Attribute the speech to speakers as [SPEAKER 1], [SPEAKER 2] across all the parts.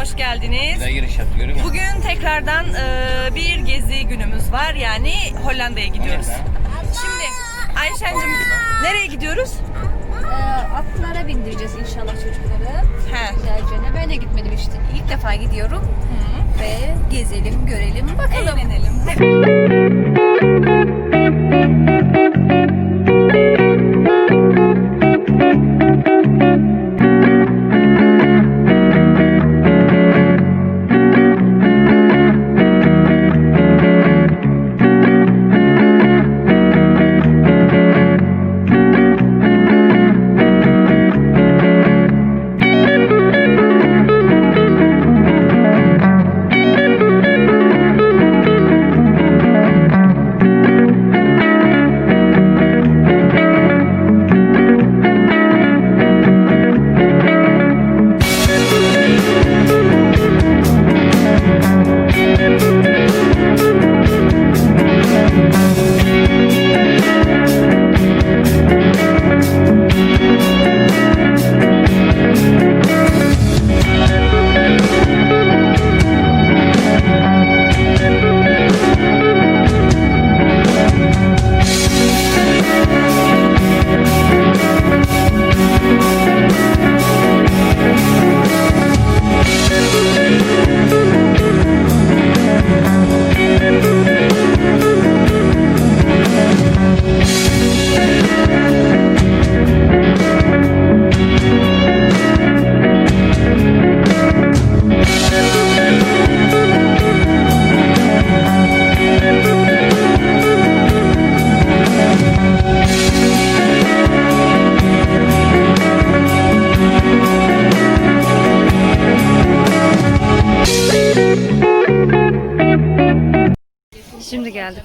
[SPEAKER 1] hoş geldiniz.
[SPEAKER 2] Güzel giriş yaptı görüyor musun?
[SPEAKER 1] Bugün tekrardan e, bir gezi günümüz var. Yani Hollanda'ya gidiyoruz. Şimdi Ayşen'cim nereye gidiyoruz?
[SPEAKER 3] Ee, atlara bindireceğiz inşallah çocukları.
[SPEAKER 1] He.
[SPEAKER 3] Güzelce. Ben de gitmedim işte. İlk defa gidiyorum. Ve gezelim, görelim, bakalım.
[SPEAKER 1] Eğlenelim.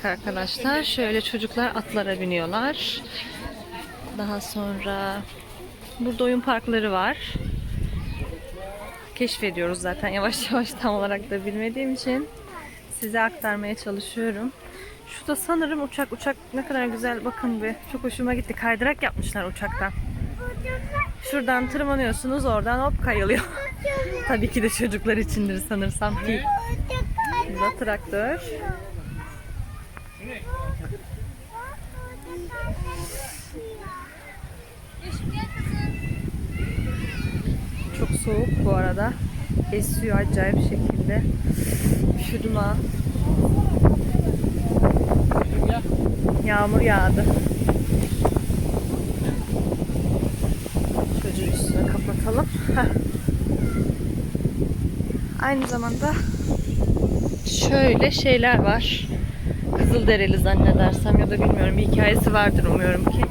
[SPEAKER 1] Arkadaşlar. Şöyle çocuklar atlara biniyorlar. Daha sonra burada oyun parkları var. Keşfediyoruz zaten yavaş yavaş tam olarak da bilmediğim için size aktarmaya çalışıyorum. Şu da sanırım uçak uçak ne kadar güzel bakın bir çok hoşuma gitti. Kaydırak yapmışlar uçaktan. Şuradan tırmanıyorsunuz oradan hop kayılıyor. Tabii ki de çocuklar içindir sanırsam ki. Burada traktör. Çok soğuk bu arada. Esiyor acayip şekilde. Üşüdüm ha. Yağmur yağdı. Çocuğun üstüne kapatalım. Aynı zamanda şöyle şeyler var. Kızılderili zannedersem ya da bilmiyorum bir hikayesi vardır umuyorum ki.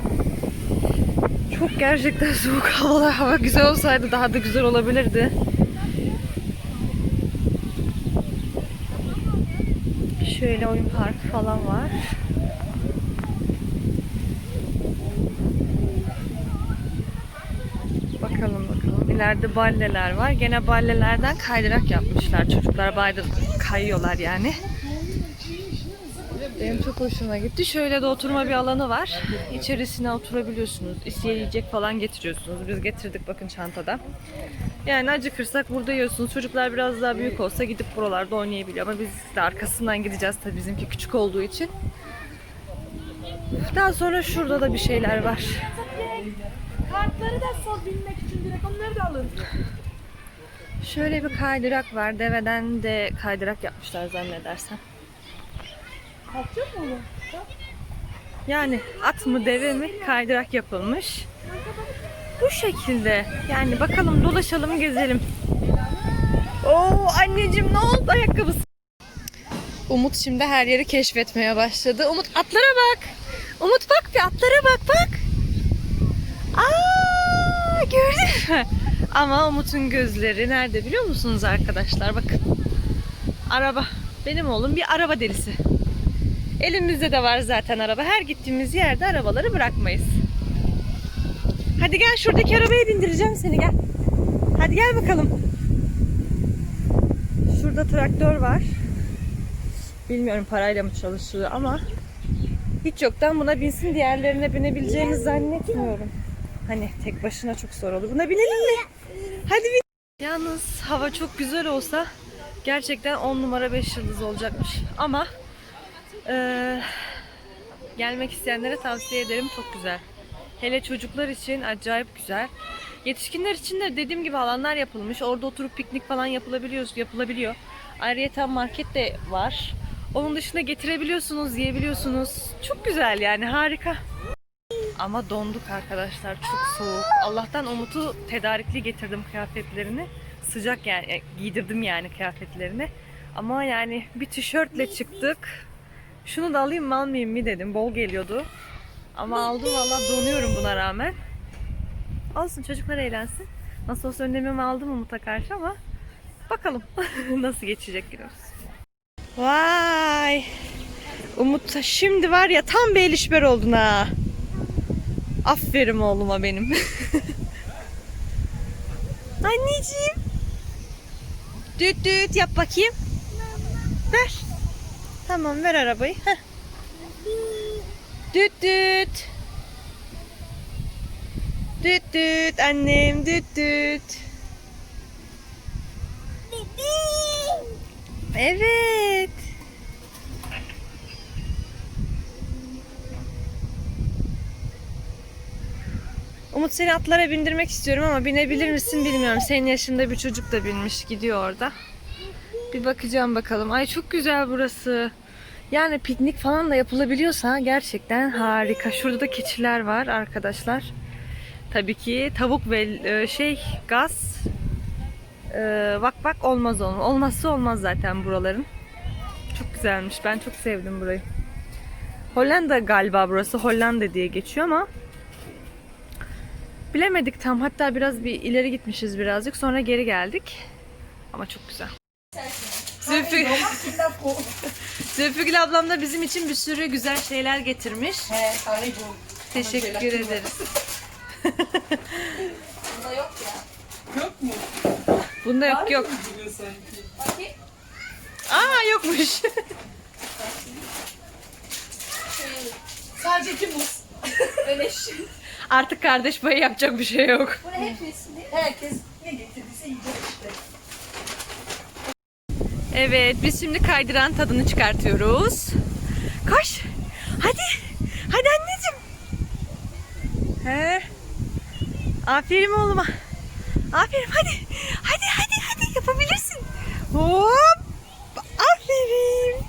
[SPEAKER 1] Çok gerçekten soğuk havalar. Hava güzel olsaydı daha da güzel olabilirdi. Şöyle oyun parkı falan var. Bakalım bakalım. İleride balleler var. Gene ballelerden kaydırak yapmışlar. Çocuklar bayda kayıyorlar yani. Benim çok hoşuma gitti. Şöyle de oturma bir alanı var. İçerisine oturabiliyorsunuz. İsteyen yiyecek falan getiriyorsunuz. Biz getirdik bakın çantada. Yani acıkırsak burada yiyorsunuz. Çocuklar biraz daha büyük olsa gidip buralarda oynayabiliyor. Ama biz de arkasından gideceğiz tabii bizimki küçük olduğu için. Daha sonra şurada da bir şeyler var.
[SPEAKER 4] Kartları da sor bilmek için direkt onları da alın.
[SPEAKER 1] Şöyle bir kaydırak var. Deveden de kaydırak yapmışlar zannedersem.
[SPEAKER 4] Yok mu oğlum?
[SPEAKER 1] Yani at mı deve mi kaydırak yapılmış. Bu şekilde. Yani bakalım dolaşalım gezelim. Oo anneciğim ne oldu ayakkabısı? Umut şimdi her yeri keşfetmeye başladı. Umut atlara bak. Umut bak bir atlara bak bak. Aa gördün mü? Ama Umut'un gözleri nerede biliyor musunuz arkadaşlar? Bakın. Araba. Benim oğlum bir araba delisi. Elimizde de var zaten araba. Her gittiğimiz yerde arabaları bırakmayız. Hadi gel şuradaki arabaya bindireceğim seni gel. Hadi gel bakalım. Şurada traktör var. Bilmiyorum parayla mı çalışıyor ama hiç yoktan buna binsin diğerlerine binebileceğini zannetmiyorum. Hani tek başına çok zor olur. Buna binelim mi? Hadi bin. Yalnız hava çok güzel olsa gerçekten 10 numara 5 yıldız olacakmış. Ama eee, gelmek isteyenlere tavsiye ederim. Çok güzel. Hele çocuklar için acayip güzel. Yetişkinler için de dediğim gibi alanlar yapılmış. Orada oturup piknik falan yapılabiliyor. yapılabiliyor. Ayrıca market de var. Onun dışında getirebiliyorsunuz, yiyebiliyorsunuz. Çok güzel yani harika. Ama donduk arkadaşlar. Çok soğuk. Allah'tan Umut'u tedarikli getirdim kıyafetlerini. Sıcak yani giydirdim yani kıyafetlerini. Ama yani bir tişörtle çıktık. Şunu da alayım mı almayayım mı dedim. Bol geliyordu. Ama aldım valla donuyorum buna rağmen. Olsun çocuklar eğlensin. Nasıl olsa önlemimi aldım Umut'a karşı ama bakalım nasıl geçecek günümüz. Vay! Umut şimdi var ya tam bir elişber oldun ha. Aferin oğluma benim. Anneciğim. Düt düt yap bakayım. Ver. Tamam ver arabayı. Heh. Düt düt. Düt düt annem düt düt. Evet. Umut seni atlara bindirmek istiyorum ama binebilir misin bilmiyorum. Senin yaşında bir çocuk da binmiş gidiyor orada. Bir bakacağım bakalım. Ay çok güzel burası. Yani piknik falan da yapılabiliyorsa gerçekten harika. Şurada da keçiler var arkadaşlar. Tabii ki tavuk ve e, şey gaz e, vak vak olmaz onun. Olmazsa olmaz zaten buraların. Çok güzelmiş. Ben çok sevdim burayı. Hollanda galiba burası. Hollanda diye geçiyor ama bilemedik tam. Hatta biraz bir ileri gitmişiz birazcık. Sonra geri geldik. Ama çok güzel. Zülfü... Zülfügül ablam da bizim için bir sürü güzel şeyler getirmiş. Teşekkür ederiz.
[SPEAKER 3] Bunda yok ya.
[SPEAKER 1] Bunda yok yok.
[SPEAKER 3] Bakayım.
[SPEAKER 1] Aa yokmuş.
[SPEAKER 4] Sadece iki muz.
[SPEAKER 3] Öyle şey.
[SPEAKER 1] Artık kardeş payı yapacak bir şey yok.
[SPEAKER 3] Bu ne hepsini?
[SPEAKER 4] Herkes ne getirdiyse yiyecek işte.
[SPEAKER 1] Evet biz şimdi kaydıran tadını çıkartıyoruz. Koş. Hadi. Hadi anneciğim. He. Aferin oğluma. Aferin hadi. Hadi hadi hadi yapabilirsin. Hop. Aferin.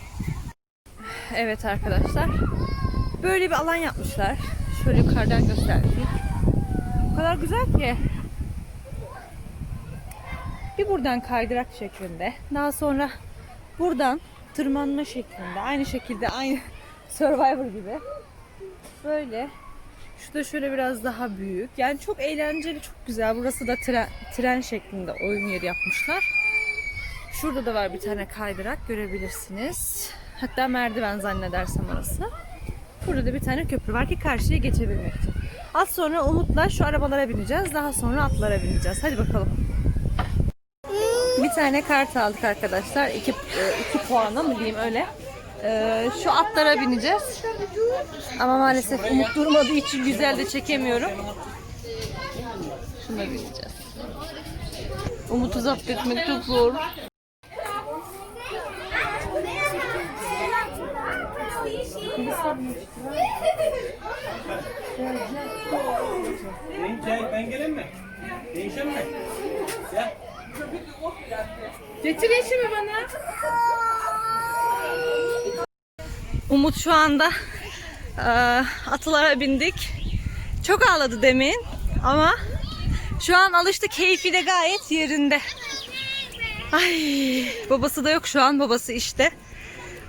[SPEAKER 1] Evet arkadaşlar. Böyle bir alan yapmışlar. Şöyle yukarıdan göstereyim. O kadar güzel ki. Bir buradan kaydırak şeklinde. Daha sonra buradan tırmanma şeklinde. Aynı şekilde aynı Survivor gibi. Böyle. Şu da şöyle biraz daha büyük. Yani çok eğlenceli, çok güzel. Burası da tren, tren şeklinde oyun yeri yapmışlar. Şurada da var bir tane kaydırak görebilirsiniz. Hatta merdiven zannedersem orası. Burada da bir tane köprü var ki karşıya geçebilmek için. Az sonra Umut'la şu arabalara bineceğiz. Daha sonra atlara bineceğiz. Hadi bakalım. Tane kart aldık arkadaşlar. İki, e, iki puana mı diyeyim öyle. Ee, şu atlara bineceğiz. Ama maalesef Umut durmadığı için güzel de çekemiyorum. Şuna bineceğiz. Umut'u zapt etmek çok zor.
[SPEAKER 2] Gel ben geleyim mi? Değişen mi? Gel.
[SPEAKER 4] Getir eşimi bana.
[SPEAKER 1] Umut şu anda e, atlara bindik. Çok ağladı demin ama şu an alıştı. Keyfi de gayet yerinde. Ay babası da yok şu an. Babası işte.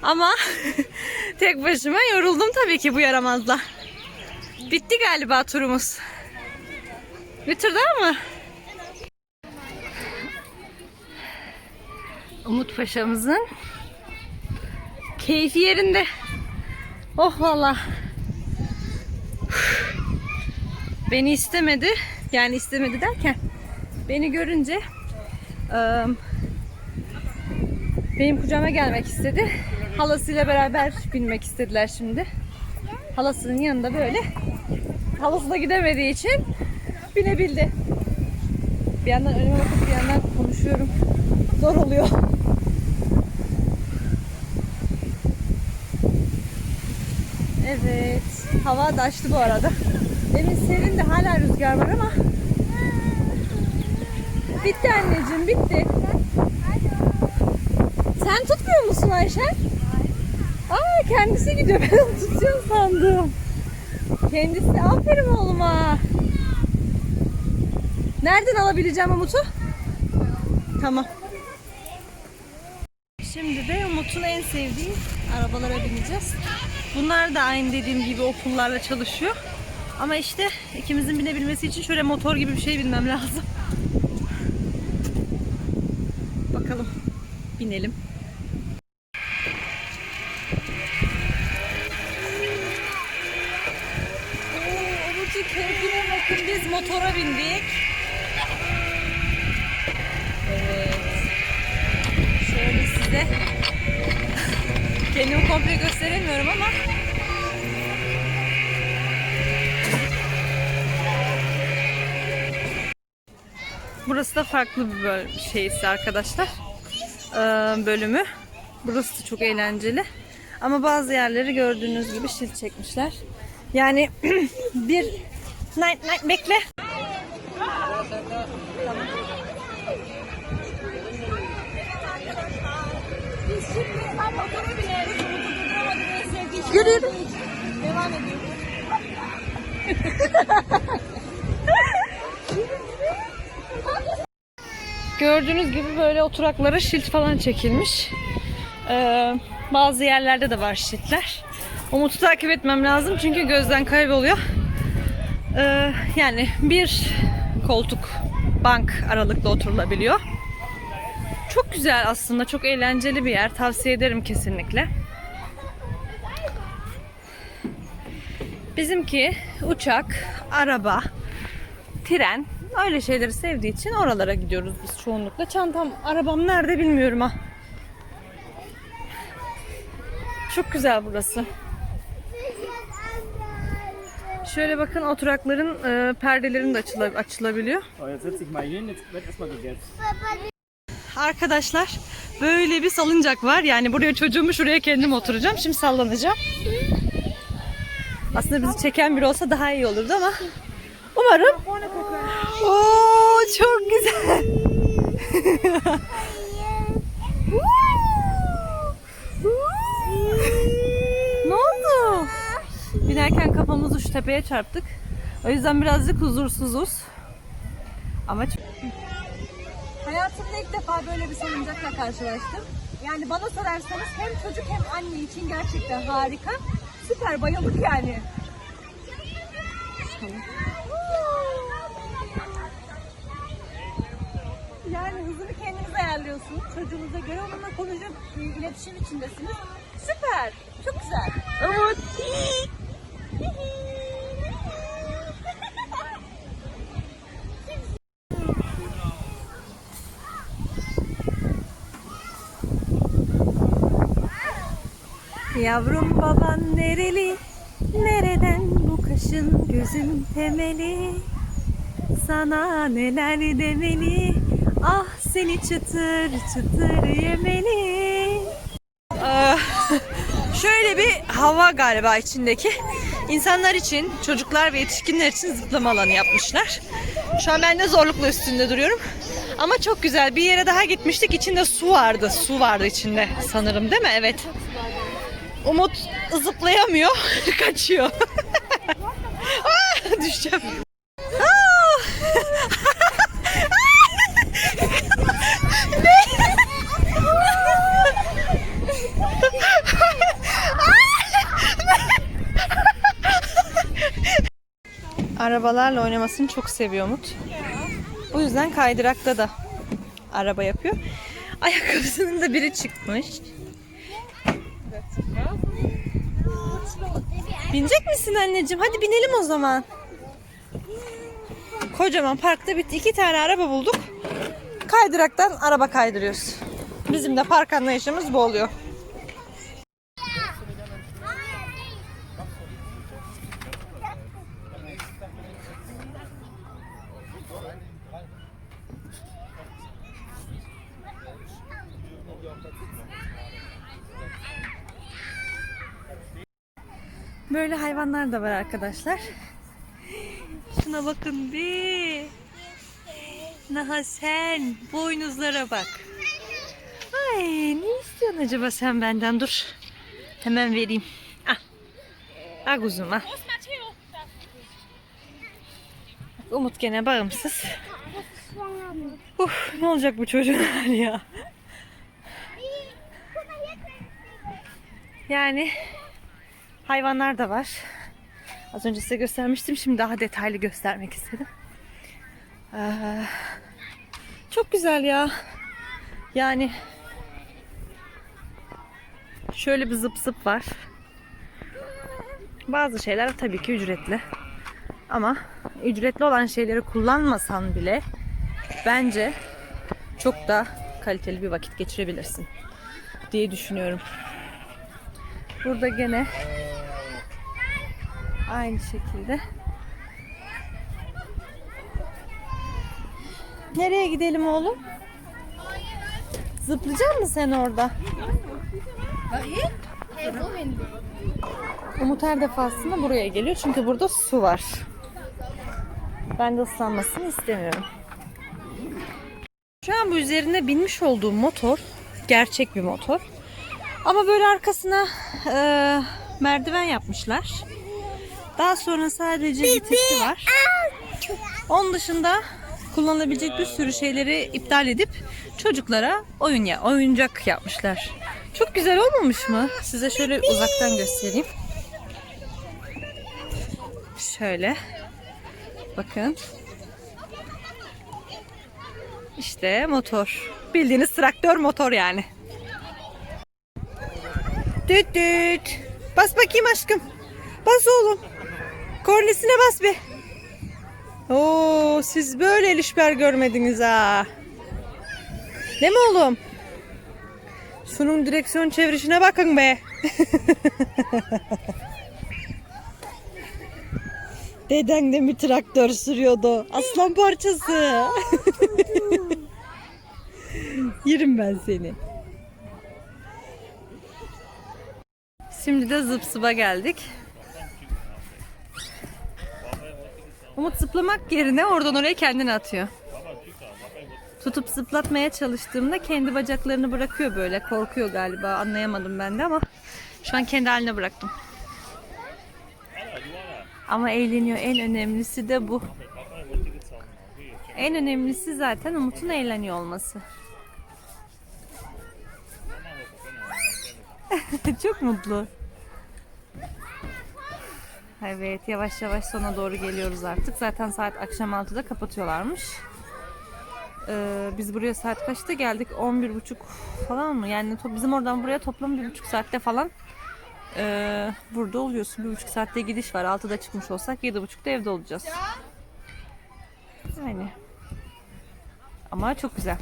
[SPEAKER 1] Ama tek başıma yoruldum tabii ki bu yaramazla. Bitti galiba turumuz. Bir tur daha mı? Umut Paşa'mızın keyfi yerinde. Oh valla. Beni istemedi. Yani istemedi derken beni görünce ıı, benim kucağıma gelmek istedi. Halasıyla beraber binmek istediler şimdi. Halasının yanında böyle. Halası da gidemediği için binebildi. Bir yandan önüme bakıp bir yandan çalışıyorum. Zor oluyor. Evet. Hava da açtı bu arada. Demin serin de hala rüzgar var ama. Bitti anneciğim bitti. Sen tutmuyor musun Ayşen? Aa kendisi gidiyor. Ben onu tutuyor sandım. Kendisi aferin oğluma. Nereden alabileceğim Umut'u? Tamam. Şimdi de Umut'un en sevdiği arabalara bineceğiz. Bunlar da aynı dediğim gibi o pullarla çalışıyor. Ama işte ikimizin binebilmesi için şöyle motor gibi bir şey binmem lazım. Bakalım. Binelim. Keyfine bakın biz motora bindik. Evet. Şöyle size kendimi komple gösteremiyorum ama Burası da farklı bir böl- şeysi arkadaşlar. Ee, bölümü. Burası da çok eğlenceli. Ama bazı yerleri gördüğünüz gibi şil çekmişler. Yani bir night night bekle. Yürü. Devam. Gördüğünüz gibi böyle oturaklara şilt falan çekilmiş. Ee, bazı yerlerde de var şiltler. Umut'u takip etmem lazım çünkü gözden kayboluyor. Ee, yani bir koltuk bank aralıklı oturulabiliyor. Çok güzel aslında. Çok eğlenceli bir yer. Tavsiye ederim kesinlikle. Bizimki uçak, araba, tren öyle şeyleri sevdiği için oralara gidiyoruz biz çoğunlukla. Çantam, arabam nerede bilmiyorum ha. Çok güzel burası. Şöyle bakın oturakların e, perdelerinin de açıla- açılabiliyor. Arkadaşlar böyle bir salıncak var. Yani buraya çocuğumu şuraya kendim oturacağım. Şimdi sallanacağım. Aslında bizi çeken biri olsa daha iyi olurdu ama umarım. Oo çok güzel. ne oldu? Binerken kafamızı şu tepeye çarptık. O yüzden birazcık huzursuzuz. Ama çok
[SPEAKER 3] Hayatımda ilk defa böyle bir salıncakla karşılaştım. Yani bana sorarsanız hem çocuk hem anne için gerçekten harika. Süper bayıldık yani. Yani hızını kendiniz ayarlıyorsunuz. Çocuğunuza göre onunla konuşup iletişim içindesiniz. Süper. Çok güzel.
[SPEAKER 1] Umut. Yavrum baban nereli? Nereden bu kaşın gözün temeli? Sana neler demeli? Ah seni çıtır çıtır yemeli. Ah, Şöyle bir hava galiba içindeki. İnsanlar için, çocuklar ve yetişkinler için zıplama alanı yapmışlar. Şu an ben de zorlukla üstünde duruyorum. Ama çok güzel. Bir yere daha gitmiştik. İçinde su vardı. Su vardı içinde sanırım değil mi? Evet. Umut zıplayamıyor. Kaçıyor. ah, düşeceğim. Ah! Arabalarla oynamasını çok seviyor Umut. Bu yüzden kaydırakta da araba yapıyor. Ayakkabısının da biri çıkmış. Binecek misin anneciğim? Hadi binelim o zaman. Kocaman parkta bitti. İki tane araba bulduk. Kaydıraktan araba kaydırıyoruz. Bizim de park anlayışımız bu oluyor. Böyle hayvanlar da var arkadaşlar. Şuna bakın bir. Naha sen boynuzlara bak. Ay ne istiyorsun acaba sen benden dur. Hemen vereyim. Ah. Ah kuzum ah. Umut gene bağımsız. Uf, ne olacak bu çocuğun hali ya. Yani hayvanlar da var. Az önce size göstermiştim. Şimdi daha detaylı göstermek istedim. Ee, çok güzel ya. Yani şöyle bir zıp zıp var. Bazı şeyler tabii ki ücretli. Ama ücretli olan şeyleri kullanmasan bile bence çok da kaliteli bir vakit geçirebilirsin diye düşünüyorum. Burada gene aynı şekilde. Nereye gidelim oğlum? Zıplayacak mısın sen orada? Umut her defasında buraya geliyor çünkü burada su var. Ben de ıslanmasını istemiyorum. Şu an bu üzerine binmiş olduğum motor gerçek bir motor. Ama böyle arkasına e, merdiven yapmışlar. Daha sonra sadece vitesi var. Onun dışında kullanılabilecek bir sürü şeyleri iptal edip çocuklara oyun ya oyuncak yapmışlar. Çok güzel olmamış mı? Size şöyle uzaktan göstereyim. Şöyle. Bakın. İşte motor. Bildiğiniz traktör motor yani. Düt düt. Bas bakayım aşkım. Bas oğlum. Kornesine bas be. Oo, siz böyle elişber görmediniz ha. Değil mi oğlum? Şunun direksiyon çevirişine bakın be. Deden de mi traktör sürüyordu? Aslan parçası. Yerim ben seni. Şimdi de zıp zıba geldik. Umut zıplamak yerine oradan oraya kendini atıyor. Tutup zıplatmaya çalıştığımda kendi bacaklarını bırakıyor böyle. Korkuyor galiba. Anlayamadım ben de ama şu an kendi haline bıraktım. Ama eğleniyor. En önemlisi de bu. En önemlisi zaten Umut'un eğleniyor olması. Çok mutlu. Evet yavaş yavaş sona doğru geliyoruz artık. Zaten saat akşam 6'da kapatıyorlarmış. Ee, biz buraya saat kaçta geldik? 11.30 falan mı? Yani bizim oradan buraya toplam bir buçuk saatte falan ee, burada oluyorsun. Bir buçuk saatte gidiş var. 6'da çıkmış olsak yedi buçukta evde olacağız. Yani. Ama çok güzel.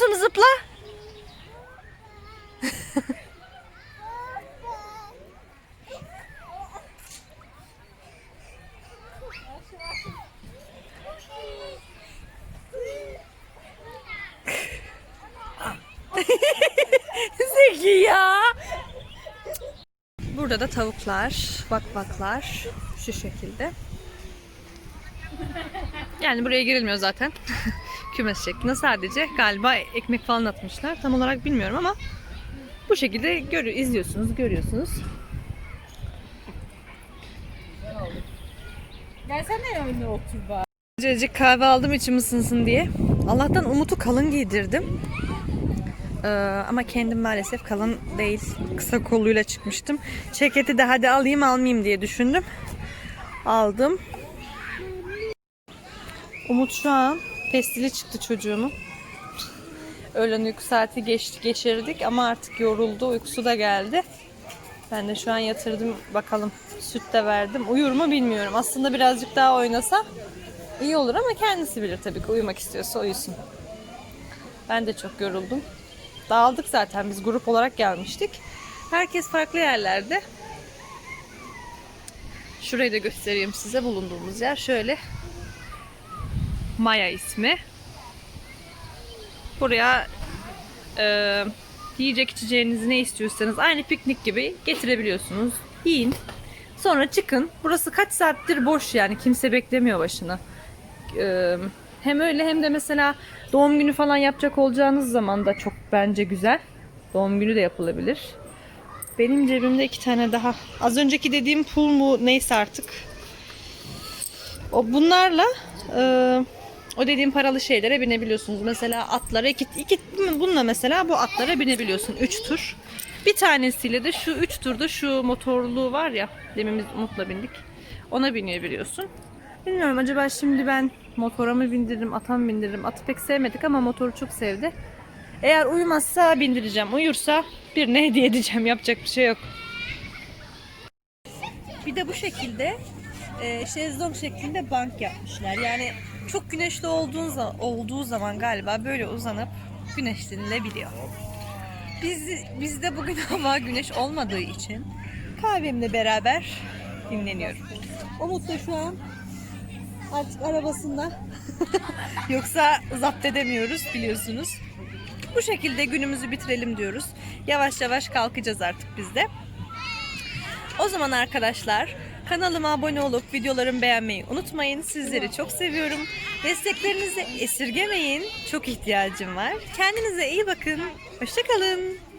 [SPEAKER 1] Umut'um zıpla. Zeki ya. Burada da tavuklar, bakbaklar şu şekilde. Yani buraya girilmiyor zaten. Kümes şeklinde sadece galiba ekmek falan atmışlar. Tam olarak bilmiyorum ama bu şekilde görü izliyorsunuz, görüyorsunuz.
[SPEAKER 3] Gelsene önüne otur bari.
[SPEAKER 1] Azıcık kahve aldım içim ısınsın diye. Allah'tan Umut'u kalın giydirdim. Ee, ama kendim maalesef kalın değil. Kısa kolluyla çıkmıştım. Ceketi de hadi alayım almayayım diye düşündüm. Aldım. Umut şu an pestili çıktı çocuğumu. Öğlen uyku saati geçti, geçirdik ama artık yoruldu. Uykusu da geldi. Ben de şu an yatırdım bakalım. Süt de verdim. Uyur mu bilmiyorum. Aslında birazcık daha oynasa iyi olur ama kendisi bilir tabii ki uyumak istiyorsa uyusun. Ben de çok yoruldum. Dağıldık zaten biz grup olarak gelmiştik. Herkes farklı yerlerde. Şurayı da göstereyim size bulunduğumuz yer. Şöyle Maya ismi. Buraya e, yiyecek içeceğinizi ne istiyorsanız aynı piknik gibi getirebiliyorsunuz. Yiyin. Sonra çıkın. Burası kaç saattir boş yani kimse beklemiyor başına. E, hem öyle hem de mesela doğum günü falan yapacak olacağınız zaman da çok bence güzel. Doğum günü de yapılabilir. Benim cebimde iki tane daha. Az önceki dediğim pul mu neyse artık. O bunlarla e, o dediğim paralı şeylere binebiliyorsunuz. Mesela atlara iki, iki bununla mesela bu atlara binebiliyorsun. Üç tur. Bir tanesiyle de şu üç turda şu motorlu var ya demin biz Umut'la bindik. Ona binebiliyorsun. Bilmiyorum acaba şimdi ben motora mı bindiririm, ata mı bindiririm? Atı pek sevmedik ama motoru çok sevdi. Eğer uyumazsa bindireceğim. Uyursa birine hediye edeceğim. Yapacak bir şey yok. Bir de bu şekilde e, şezlong şeklinde bank yapmışlar. Yani çok güneşli olduğun olduğu zaman galiba böyle uzanıp güneşlenilebiliyor. Biz, bizde bugün hava güneş olmadığı için kahvemle beraber dinleniyorum. Umut da şu an artık arabasında. Yoksa zapt edemiyoruz biliyorsunuz. Bu şekilde günümüzü bitirelim diyoruz. Yavaş yavaş kalkacağız artık biz de. O zaman arkadaşlar kanalıma abone olup videolarımı beğenmeyi unutmayın. Sizleri çok seviyorum. Desteklerinizi esirgemeyin. Çok ihtiyacım var. Kendinize iyi bakın. Hoşçakalın.